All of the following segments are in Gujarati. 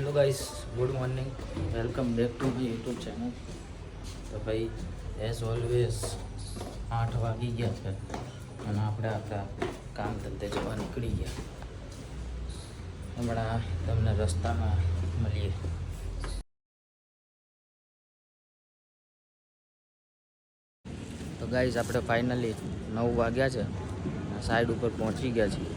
Hello guys good morning welcome back to my YouTube channel તો ભાઈ એઝ ઓલવેઝ આઠ વાગી ગયા છે અને આપણે આપણા કામ ધંધે જવા નીકળી ગયા. હમણાં તમને રસ્તામાં મળીએ. તો ગાઈઝ આપણે ફાઇનલી નવ વાગ્યા છે. સાઈડ ઉપર પહોંચી ગયા છીએ.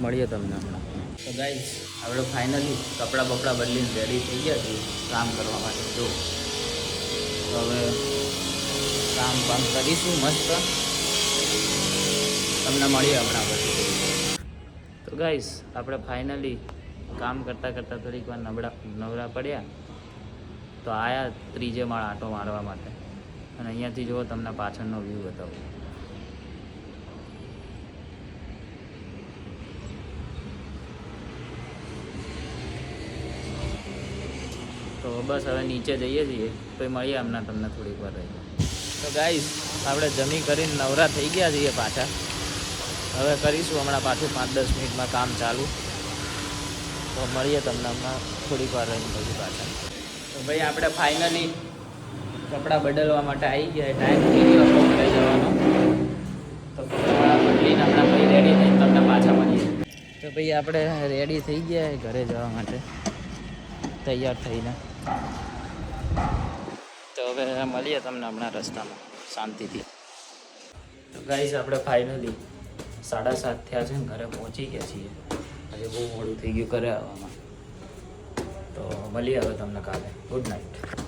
મળીએ તમને હમણાં. તો ગાઈઝ આપણે ફાઇનલી કપડાં બપડા બદલીને રેડી થઈ ગયા છીએ કામ કરવા માટે. જો, તો હવે કામ કામ કરીશું મસ્ત. તમને મળીએ હમણાં પછી. તો ગાઈઝ આપણે ફાઇનલી કામ કરતાં કરતાં થોડીક વાર નબળા નવરા પડ્યા. તો આયા ત્રીજે માળ આંટો મારવા માટે. અને અહીંયાથી જુઓ તમને પાછળનો વ્યૂ બતાવું. તો બસ હવે નીચે જઈએ છીએ. તો મળીએ હમણાં તમને થોડીક વાર રહી તો ગાઈસ આપણે જમી કરીને નવરા થઈ ગયા છીએ પાછા. હવે કરીશું હમણાં પાછું પાંચ દસ મિનિટમાં કામ ચાલુ. તો મળીએ તમને હમણાં થોડીક વાર રહીને પછી પાછા. તો ભાઈ, આપણે ફાઇનલી કપડાં બદલવા માટે આવી ગયા ટાઈમ થઈ ગયો કપડે જવાનો? તો બદલીને હમણાં ભાઈ રેડી થઈને તમને પાછા મળીએ. તો ભાઈ, આપણે રેડી થઈ ગયા ઘરે જવા માટે. તૈયાર થઈને. તો હવે મળીએ તમને હમણાં રસ્તામાં. શાંતિથી. તો ગાઈસ આપણે ફાઇનલી સાડા સાત થયા છે ને ઘરે પહોંચી ગયા છીએ. આજે બહુ મોડું થઈ ગયું ઘરે આવવામાં. તો મળીએ હવે તમને કાલે. Good night